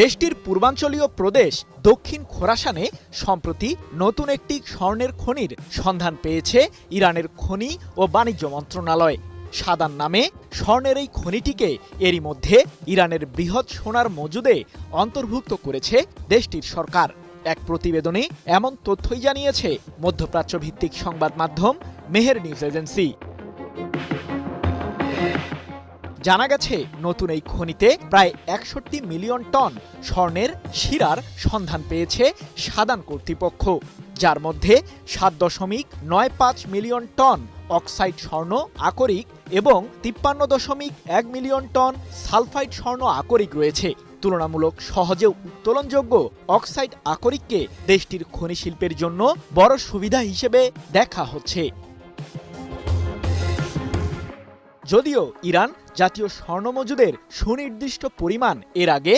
দেশটির পূর্বাঞ্চলীয় প্রদেশ দক্ষিণ খোরাসানে সম্প্রতি নতুন একটি স্বর্ণের খনির সন্ধান পেয়েছে ইরানের খনি ও বাণিজ্য মন্ত্রণালয়। সাদান নামে স্বর্ণের এই খনিটিকে এরই মধ্যে ইরানের বৃহৎ সোনার মজুদে অন্তর্ভুক্ত করেছে দেশটির সরকার। এক প্রতিবেদনে এমন তথ্যই জানিয়েছে মধ্যপ্রাচ্য ভিত্তিক সংবাদ মাধ্যম মেহের নিউজ এজেন্সি। জানা গেছে, নতুন এই খনিতে প্রায় একষট্টি মিলিয়ন টন স্বর্ণের শিরার সন্ধান পেয়েছে সাদান কর্তৃপক্ষ, যার মধ্যে সাত দশমিক নয় পাঁচ মিলিয়ন টন অক্সাইড স্বর্ণ আকরিক এবং তিপ্পান্ন দশমিক এক মিলিয়ন টন সালফাইড স্বর্ণ আকরিক রয়েছে। তুলনামূলক সহজে উত্তোলনযোগ্য অক্সাইড আকরিককে দেশটির খনি শিল্পের জন্য বড় সুবিধা হিসেবে দেখা হচ্ছে। যদিও ইরান জাতীয় স্বর্ণ মজুদের সুনির্দিষ্ট পরিমাণ। এর আগে